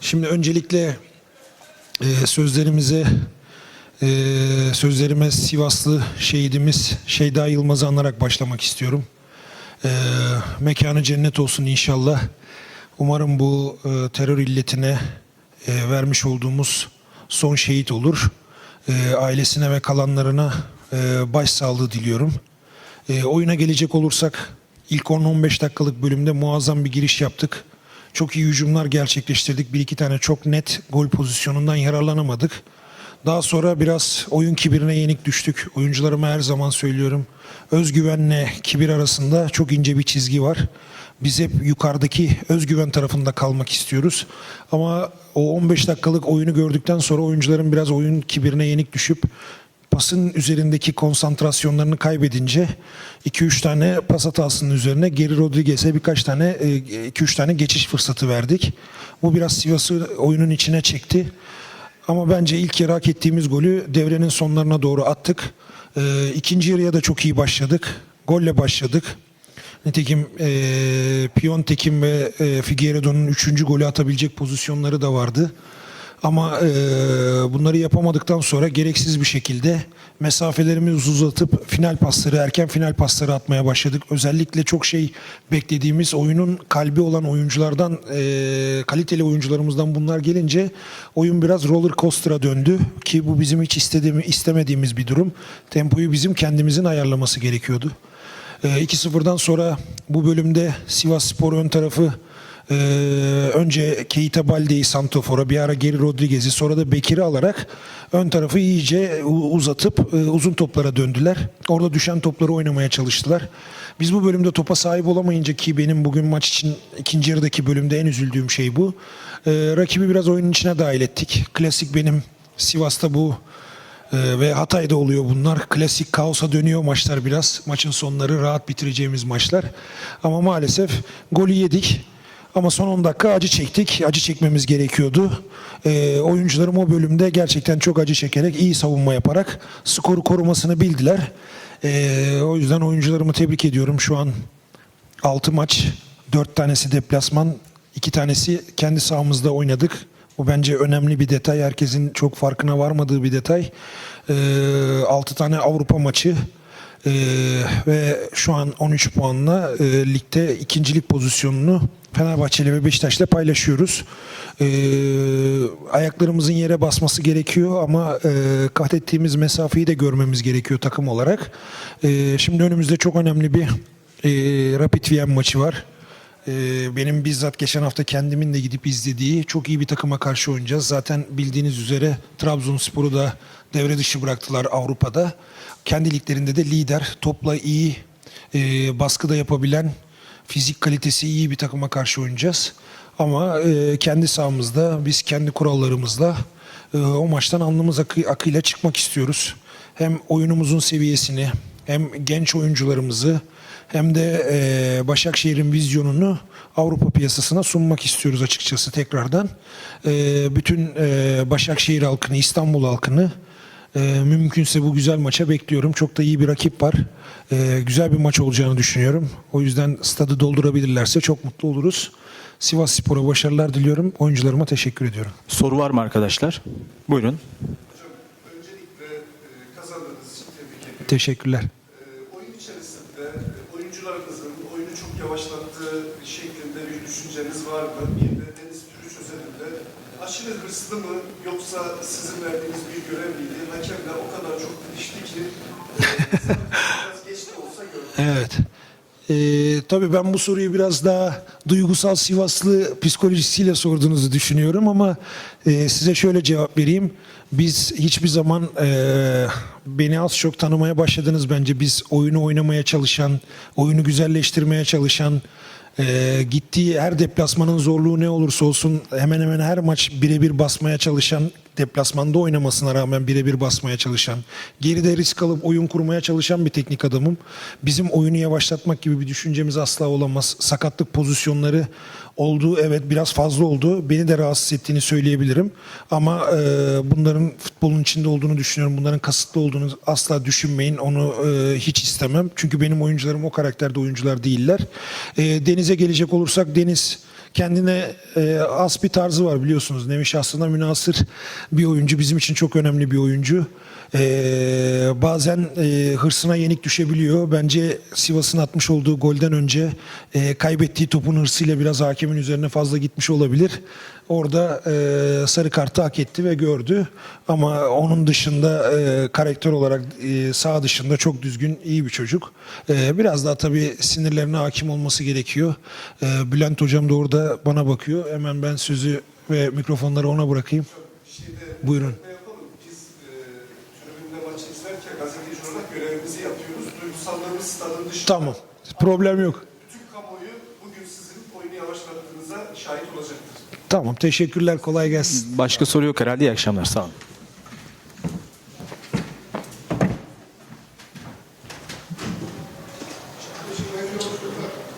Şimdi öncelikle e, sözlerimize e, sözlerime Sivaslı şehidimiz Şeyda Yılmaz'ı anarak başlamak istiyorum. E, mekanı cennet olsun inşallah. Umarım bu e, terör illetine e, vermiş olduğumuz son şehit olur. E, ailesine ve kalanlarına e, başsağlığı diliyorum. E, oyuna gelecek olursak ilk 10-15 dakikalık bölümde muazzam bir giriş yaptık. Çok iyi hücumlar gerçekleştirdik. Bir iki tane çok net gol pozisyonundan yararlanamadık. Daha sonra biraz oyun kibirine yenik düştük. Oyuncularıma her zaman söylüyorum. Özgüvenle kibir arasında çok ince bir çizgi var. Biz hep yukarıdaki özgüven tarafında kalmak istiyoruz. Ama o 15 dakikalık oyunu gördükten sonra oyuncuların biraz oyun kibirine yenik düşüp pasın üzerindeki konsantrasyonlarını kaybedince 2-3 tane pas hatasının üzerine Geri Rodriguez'e birkaç tane 2-3 tane geçiş fırsatı verdik. Bu biraz Sivas'ı oyunun içine çekti. Ama bence ilk yarı hak ettiğimiz golü devrenin sonlarına doğru attık. Ee, ikinci yarıya da çok iyi başladık. Golle başladık. Nitekim e, Piontek'in ve e, Figueiredo'nun üçüncü golü atabilecek pozisyonları da vardı. Ama e, bunları yapamadıktan sonra gereksiz bir şekilde mesafelerimizi uzatıp final pasları, erken final pasları atmaya başladık. Özellikle çok şey beklediğimiz oyunun kalbi olan oyunculardan, e, kaliteli oyuncularımızdan bunlar gelince oyun biraz roller coaster'a döndü. Ki bu bizim hiç istediğimi, istemediğimiz bir durum. Tempoyu bizim kendimizin ayarlaması gerekiyordu. E, 2-0'dan sonra bu bölümde Sivas Spor ön tarafı ee, önce Keita Balde'yi Santofor'a bir ara geri Rodriguez'i sonra da Bekir'i alarak ön tarafı iyice uzatıp e, uzun toplara döndüler. Orada düşen topları oynamaya çalıştılar. Biz bu bölümde topa sahip olamayınca ki benim bugün maç için ikinci yarıdaki bölümde en üzüldüğüm şey bu. Ee, rakibi biraz oyunun içine dahil ettik. Klasik benim Sivas'ta bu ee, ve Hatay'da oluyor bunlar. Klasik kaosa dönüyor maçlar biraz. Maçın sonları rahat bitireceğimiz maçlar. Ama maalesef golü yedik. Ama son 10 dakika acı çektik. Acı çekmemiz gerekiyordu. Ee, oyuncularım o bölümde gerçekten çok acı çekerek, iyi savunma yaparak skoru korumasını bildiler. Ee, o yüzden oyuncularımı tebrik ediyorum. Şu an 6 maç, 4 tanesi deplasman, 2 tanesi kendi sahamızda oynadık. Bu bence önemli bir detay. Herkesin çok farkına varmadığı bir detay. Ee, 6 tane Avrupa maçı ee, ve şu an 13 puanla e, ligde ikincilik pozisyonunu Fenerbahçe ile ve Beşiktaş'la paylaşıyoruz. Ee, ayaklarımızın yere basması gerekiyor ama e, kat ettiğimiz mesafeyi de görmemiz gerekiyor takım olarak. Ee, şimdi önümüzde çok önemli bir e, Rapid Wien maçı var. Benim bizzat geçen hafta kendimin de gidip izlediği çok iyi bir takıma karşı oynayacağız. Zaten bildiğiniz üzere Trabzonspor'u da devre dışı bıraktılar Avrupa'da. Kendi liglerinde de lider, topla iyi e, baskıda yapabilen, fizik kalitesi iyi bir takıma karşı oynayacağız. Ama e, kendi sahamızda, biz kendi kurallarımızla e, o maçtan alnımız akı, akıyla çıkmak istiyoruz. Hem oyunumuzun seviyesini, hem genç oyuncularımızı, hem de e, Başakşehir'in vizyonunu Avrupa piyasasına sunmak istiyoruz açıkçası tekrardan. E, bütün e, Başakşehir halkını, İstanbul halkını e, mümkünse bu güzel maça bekliyorum. Çok da iyi bir rakip var. E, güzel bir maç olacağını düşünüyorum. O yüzden stadı doldurabilirlerse çok mutlu oluruz. Sivas Spor'a başarılar diliyorum. Oyuncularıma teşekkür ediyorum. Soru var mı arkadaşlar? Buyurun. Öncelikle e, kazandığınız için tebrik ederim. Teşekkürler. E, Oyun içerisinde e, oyuncularınızın oyunu çok yavaşlattığı şeklinde bir düşünceniz var mı? Bir de aşırı hırslı mı yoksa sizin verdiğiniz bir görev miydi? Hakemle o kadar çok dişti ki e, biraz geç de olsa gördüm. Evet. Ee, tabii ben bu soruyu biraz daha duygusal Sivaslı psikolojisiyle sorduğunuzu düşünüyorum ama e, size şöyle cevap vereyim. Biz hiçbir zaman e, beni az çok tanımaya başladınız bence. Biz oyunu oynamaya çalışan, oyunu güzelleştirmeye çalışan, e, gittiği her deplasmanın zorluğu ne olursa olsun hemen hemen her maç birebir basmaya çalışan, deplasmanda oynamasına rağmen birebir basmaya çalışan, geride risk alıp oyun kurmaya çalışan bir teknik adamım. Bizim oyunu yavaşlatmak gibi bir düşüncemiz asla olamaz. Sakatlık pozisyonları Olduğu evet biraz fazla oldu. Beni de rahatsız ettiğini söyleyebilirim. Ama e, bunların futbolun içinde olduğunu düşünüyorum. Bunların kasıtlı olduğunu asla düşünmeyin. Onu e, hiç istemem. Çünkü benim oyuncularım o karakterde oyuncular değiller. E, Deniz'e gelecek olursak Deniz kendine e, az bir tarzı var biliyorsunuz. Nevi şahsına münasır bir oyuncu. Bizim için çok önemli bir oyuncu. E, bazen e, hırsına yenik düşebiliyor. Bence Sivas'ın atmış olduğu golden önce e, kaybettiği topun hırsıyla biraz hakemin üzerine fazla gitmiş olabilir. Orada e, sarı kartı hak etti ve gördü. Ama onun dışında e, karakter olarak e, sağ dışında çok düzgün, iyi bir çocuk. E, biraz daha tabii sinirlerine hakim olması gerekiyor. E, Bülent hocam da orada bana bakıyor. Hemen ben sözü ve mikrofonları ona bırakayım. Şeyde Buyurun. Yapalım? Biz e, tribünde maçı izlerken gazeteci olarak görevimizi yapıyoruz. Duygusallarımız stadın dışında. Tamam. Problem yok. Bütün kamuoyu bugün sizin oyunu yavaşlattığınıza şahit olacaktır. Tamam. Teşekkürler. Kolay gelsin. Başka soru yok herhalde. İyi akşamlar. Sağ olun.